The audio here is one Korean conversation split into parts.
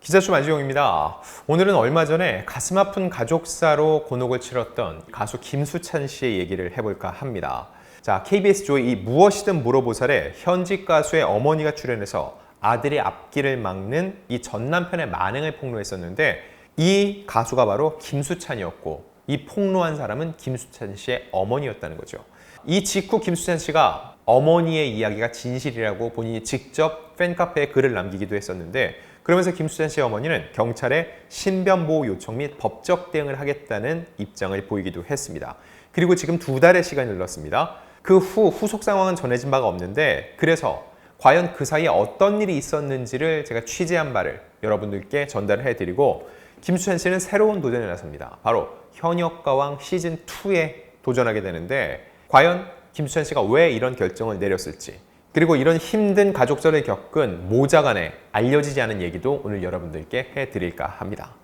기자수 만지용입니다. 오늘은 얼마 전에 가슴 아픈 가족사로 곤혹을 치렀던 가수 김수찬 씨의 얘기를 해볼까 합니다. 자, KBS 조이 이 무엇이든 물어보살에 현직 가수의 어머니가 출연해서 아들의 앞길을 막는 이 전 남편의 만행을 폭로했었는데 이 가수가 바로 김수찬이었고 이 폭로한 사람은 김수찬 씨의 어머니였다는 거죠. 이 직후 김수찬 씨가 어머니의 이야기가 진실이라고 본인이 직접 팬카페에 글을 남기기도 했었는데 그러면서 김수찬 씨의 어머니는 경찰에 신변보호 요청 및 법적 대응을 하겠다는 입장을 보이기도 했습니다. 그리고 지금 두 달의 시간이 흘렀습니다. 그 후 후속 상황은 전해진 바가 없는데 그래서 과연 그 사이에 어떤 일이 있었는지를 제가 취재한 바를 여러분들께 전달을 해드리고 김수찬 씨는 새로운 도전에 나섭니다. 바로 현역가왕 시즌 2에 도전하게 되는데 과연 김수찬 씨가 왜 이런 결정을 내렸을지 그리고 이런 힘든 가족절을 겪은 모자간에 알려지지 않은 얘기도 오늘 여러분들께 해드릴까 합니다.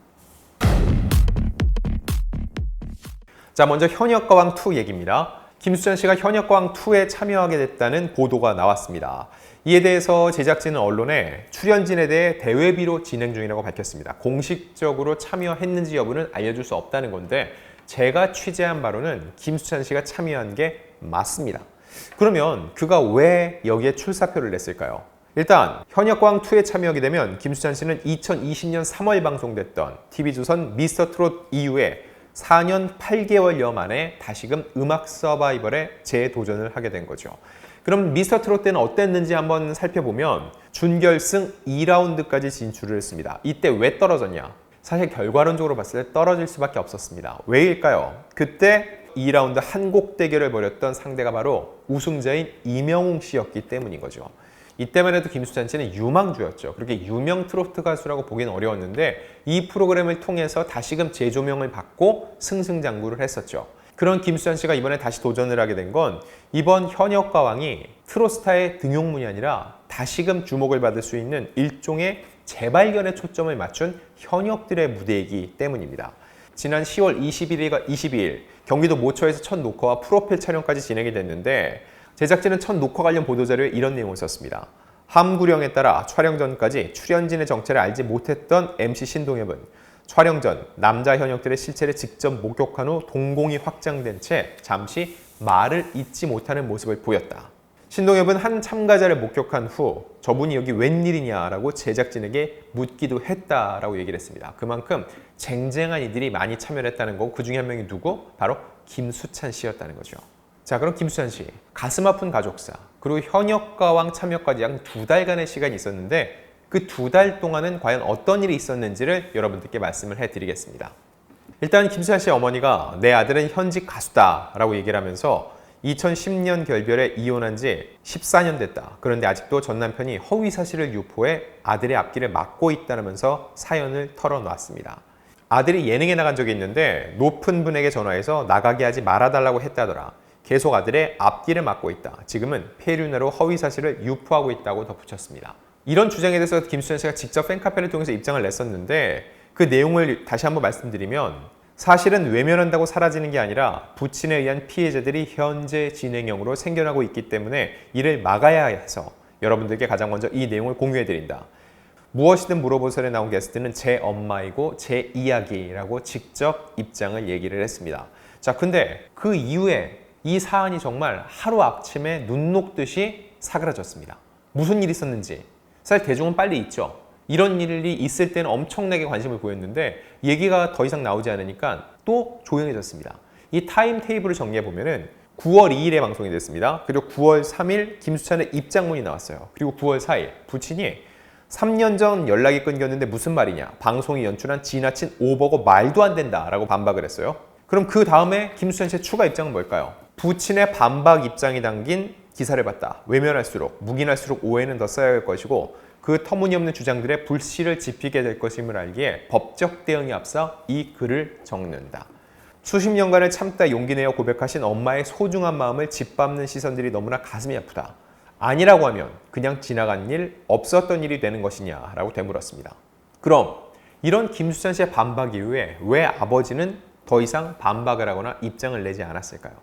자, 먼저 현역가왕 2 얘기입니다. 김수찬 씨가 현역가왕 2에 참여하게 됐다는 보도가 나왔습니다. 이에 대해서 제작진은 언론에 출연진에 대해 대외비로 진행 중이라고 밝혔습니다. 공식적으로 참여했는지 여부는 알려줄 수 없다는 건데 제가 취재한 바로는 김수찬 씨가 참여한 게 맞습니다. 그러면 그가 왜 여기에 출사표를 냈을까요? 일단 현역광 2에 참여하게 되면 김수찬 씨는 2020년 3월 방송됐던 TV조선 미스터 트롯 이후에 4년 8개월여 만에 다시금 음악 서바이벌에 재도전을 하게 된 거죠. 그럼 미스터 트롯 때는 어땠는지 한번 살펴보면 준결승 2라운드까지 진출을 했습니다. 이때 왜 떨어졌냐? 사실 결과론적으로 봤을 때 떨어질 수밖에 없었습니다. 왜일까요? 그때 2라운드 한 곡 대결을 벌였던 상대가 바로 우승자인 이명웅 씨였기 때문인 거죠. 이때만 해도 김수찬 씨는 유망주였죠. 그렇게 유명 트로트 가수라고 보기는 어려웠는데 이 프로그램을 통해서 다시금 재조명을 받고 승승장구를 했었죠. 그런 김수찬 씨가 이번에 다시 도전을 하게 된 건 이번 현역 가왕이 트로스타의 등용문이 아니라 다시금 주목을 받을 수 있는 일종의 재발견에 초점을 맞춘 현역들의 무대이기 때문입니다. 지난 10월 21일과 22일 경기도 모처에서 첫 녹화와 프로필 촬영까지 진행이 됐는데 제작진은 첫 녹화 관련 보도자료에 이런 내용을 썼습니다. 함구령에 따라 촬영 전까지 출연진의 정체를 알지 못했던 MC 신동엽은 촬영 전 남자 현역들의 실체를 직접 목격한 후 동공이 확장된 채 잠시 말을 잇지 못하는 모습을 보였다. 신동엽은 한 참가자를 목격한 후 저분이 여기 웬일이냐라고 제작진에게 묻기도 했다라고 얘기를 했습니다. 그만큼 쟁쟁한 이들이 많이 참여를 했다는 거고 그 중에 한 명이 누구? 바로 김수찬 씨였다는 거죠. 자 그럼 김수찬 씨 가슴 아픈 가족사 그리고 현역가왕 참여까지 약 두 달간의 시간이 있었는데 그 두 달 동안은 과연 어떤 일이 있었는지를 여러분들께 말씀을 해드리겠습니다. 일단 김수찬 씨의 어머니가 내 아들은 현직 가수다라고 얘기를 하면서 2010년 결별에 이혼한 지 14년 됐다. 그런데 아직도 전 남편이 허위 사실을 유포해 아들의 앞길을 막고 있다면서 사연을 털어놨습니다. 아들이 예능에 나간 적이 있는데 높은 분에게 전화해서 나가게 하지 말아달라고 했다더라. 계속 아들의 앞길을 막고 있다. 지금은 폐륜으로 허위 사실을 유포하고 있다고 덧붙였습니다. 이런 주장에 대해서 김수현 씨가 직접 팬카페를 통해서 입장을 냈었는데 그 내용을 다시 한번 말씀드리면 사실은 외면한다고 사라지는 게 아니라 부친에 의한 피해자들이 현재 진행형으로 생겨나고 있기 때문에 이를 막아야 해서 여러분들께 가장 먼저 이 내용을 공유해 드린다. 무엇이든 물어보설에 나온 게스트는 제 엄마이고 제 이야기라고 직접 입장을 얘기를 했습니다. 자, 근데 그 이후에 이 사안이 정말 하루 아침에 눈 녹듯이 사그라졌습니다. 무슨 일이 있었는지 사실 대중은 빨리 잊죠. 이런 일이 있을 때는 엄청나게 관심을 보였는데 얘기가 더 이상 나오지 않으니까 또 조용해졌습니다. 이 타임 테이블을 정리해 보면은 9월 2일에 방송이 됐습니다. 그리고 9월 3일 김수찬의 입장문이 나왔어요. 그리고 9월 4일 부친이 3년 전 연락이 끊겼는데 무슨 말이냐? 방송이 연출한 지나친 오버고 말도 안 된다 라고 반박을 했어요. 그럼 그 다음에 김수찬 씨의 추가 입장은 뭘까요? 부친의 반박 입장이 담긴 기사를 봤다. 외면할수록 묵인할수록 오해는 더 쌓여갈 것이고 그 터무니없는 주장들의 불씨를 지피게 될 것임을 알기에 법적 대응이 앞서 이 글을 적는다. 수십 년간을 참다 용기 내어 고백하신 엄마의 소중한 마음을 짓밟는 시선들이 너무나 가슴이 아프다. 아니라고 하면 그냥 지나간 일, 없었던 일이 되는 것이냐라고 되물었습니다. 그럼 이런 김수찬 씨의 반박 이후에 왜 아버지는 더 이상 반박을 하거나 입장을 내지 않았을까요?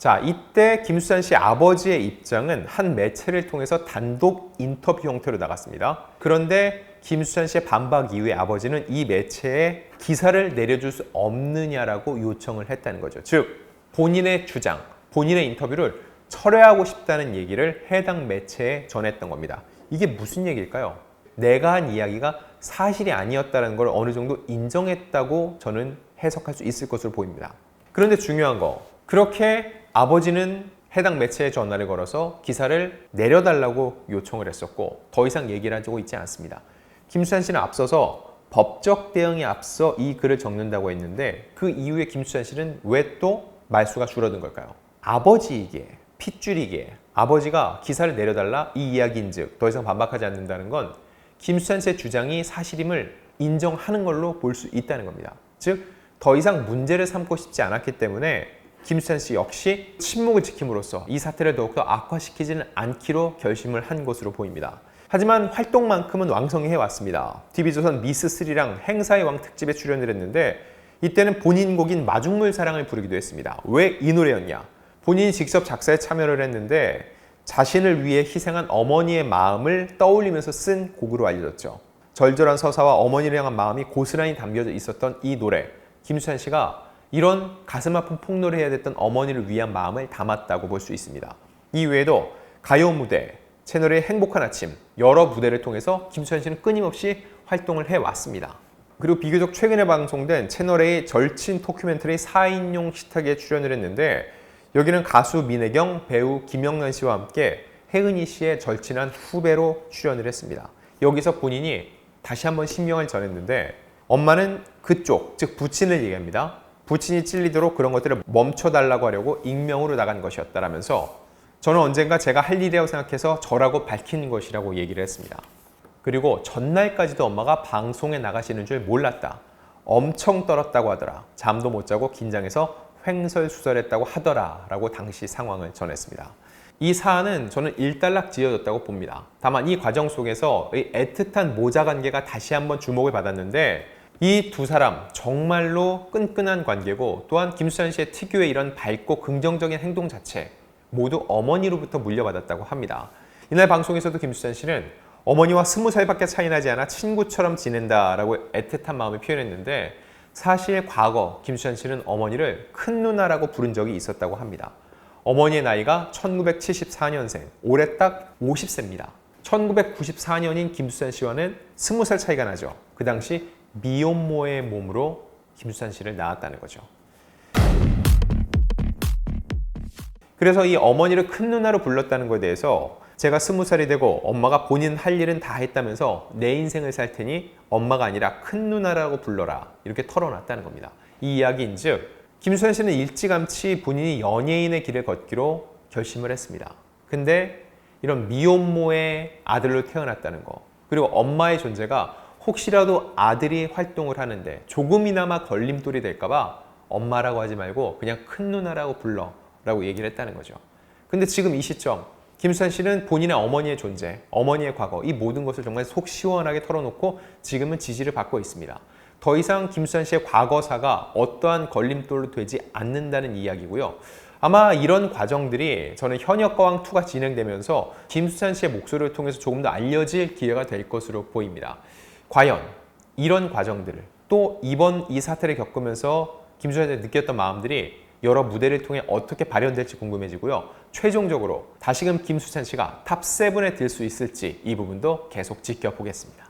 자, 이때 김수찬 씨 아버지의 입장은 한 매체를 통해서 단독 인터뷰 형태로 나갔습니다. 그런데 김수찬 씨의 반박 이후에 아버지는 이 매체에 기사를 내려줄 수 없느냐라고 요청을 했다는 거죠. 즉, 본인의 주장, 본인의 인터뷰를 철회하고 싶다는 얘기를 해당 매체에 전했던 겁니다. 이게 무슨 얘기일까요? 내가 한 이야기가 사실이 아니었다는 걸 어느 정도 인정했다고 저는 해석할 수 있을 것으로 보입니다. 그런데 중요한 거, 그렇게 아버지는 해당 매체에 전화를 걸어서 기사를 내려달라고 요청을 했었고 더 이상 얘기를 하고 있지 않습니다. 김수찬 씨는 앞서서 법적 대응에 앞서 이 글을 적는다고 했는데 그 이후에 김수찬 씨는 왜 또 말수가 줄어든 걸까요? 아버지에게 핏줄이게 아버지가 기사를 내려달라 이 이야기인즉 더 이상 반박하지 않는다는 건 김수찬 씨의 주장이 사실임을 인정하는 걸로 볼 수 있다는 겁니다. 즉 더 이상 문제를 삼고 싶지 않았기 때문에 김수찬 씨 역시 침묵을 지킴으로써 이 사태를 더욱더 악화시키지는 않기로 결심을 한 것으로 보입니다. 하지만 활동만큼은 왕성히 해왔습니다. TV조선 미스3랑 행사의 왕 특집에 출연을 했는데 이때는 본인 곡인 마중물 사랑을 부르기도 했습니다. 왜 이 노래였냐? 본인이 직접 작사에 참여를 했는데 자신을 위해 희생한 어머니의 마음을 떠올리면서 쓴 곡으로 알려졌죠. 절절한 서사와 어머니를 향한 마음이 고스란히 담겨져 있었던 이 노래. 김수찬 씨가 이런 가슴 아픈 폭로를 해야 됐던 어머니를 위한 마음을 담았다고 볼 수 있습니다. 이 외에도 가요 무대, 채널의 행복한 아침, 여러 무대를 통해서 김수찬 씨는 끊임없이 활동을 해왔습니다. 그리고 비교적 최근에 방송된 채널의 절친 토큐멘터리 4인용 식탁에 출연을 했는데 여기는 가수 민혜경, 배우 김영란 씨와 함께 혜은이 씨의 절친한 후배로 출연을 했습니다. 여기서 본인이 다시 한번 신명을 전했는데 엄마는 그쪽, 즉 부친을 얘기합니다. 부친이 찔리도록 그런 것들을 멈춰달라고 하려고 익명으로 나간 것이었다라면서 저는 언젠가 제가 할 일이라고 생각해서 저라고 밝힌 것이라고 얘기를 했습니다. 그리고 전날까지도 엄마가 방송에 나가시는 줄 몰랐다. 엄청 떨었다고 하더라. 잠도 못 자고 긴장해서 횡설수설했다고 하더라. 라고 당시 상황을 전했습니다. 이 사안은 저는 일단락 지어졌다고 봅니다. 다만 이 과정 속에서 이 애틋한 모자 관계가 다시 한번 주목을 받았는데 이 두 사람 정말로 끈끈한 관계고 또한 김수찬 씨의 특유의 이런 밝고 긍정적인 행동 자체 모두 어머니로부터 물려받았다고 합니다. 이날 방송에서도 김수찬 씨는 어머니와 스무 살밖에 차이 나지 않아 친구처럼 지낸다라고 애틋한 마음을 표현했는데 사실 과거 김수찬 씨는 어머니를 큰 누나라고 부른 적이 있었다고 합니다. 어머니의 나이가 1974년생, 올해 딱 50세입니다. 1994년인 김수찬 씨와는 20살 차이가 나죠. 그 당시 미혼모의 몸으로 김수찬 씨를 낳았다는 거죠. 그래서 이 어머니를 큰 누나로 불렀다는 것에 대해서 제가 스무 살이 되고 엄마가 본인 할 일은 다 했다면서 내 인생을 살 테니 엄마가 아니라 큰 누나라고 불러라 이렇게 털어놨다는 겁니다. 이 이야기인즉 김수현 씨는 일찌감치 본인이 연예인의 길을 걷기로 결심을 했습니다. 근데 이런 미혼모의 아들로 태어났다는 거 그리고 엄마의 존재가 혹시라도 아들이 활동을 하는데 조금이나마 걸림돌이 될까봐 엄마라고 하지 말고 그냥 큰 누나라고 불러 라고 얘기를 했다는 거죠. 근데 지금 이 시점 김수찬 씨는 본인의 어머니의 존재, 어머니의 과거 이 모든 것을 정말 속 시원하게 털어놓고 지금은 지지를 받고 있습니다. 더 이상 김수찬 씨의 과거사가 어떠한 걸림돌로 되지 않는다는 이야기고요. 아마 이런 과정들이 저는 현역과왕 2가 진행되면서 김수찬 씨의 목소리를 통해서 조금 더 알려질 기회가 될 것으로 보입니다. 과연 이런 과정들을 또 이번 이 사태를 겪으면서 씨가 느꼈던 마음들이 여러 무대를 통해 어떻게 발현될지 궁금해지고요. 최종적으로 다시금 김수찬 씨가 탑7에 들 수 있을지 이 부분도 계속 지켜보겠습니다.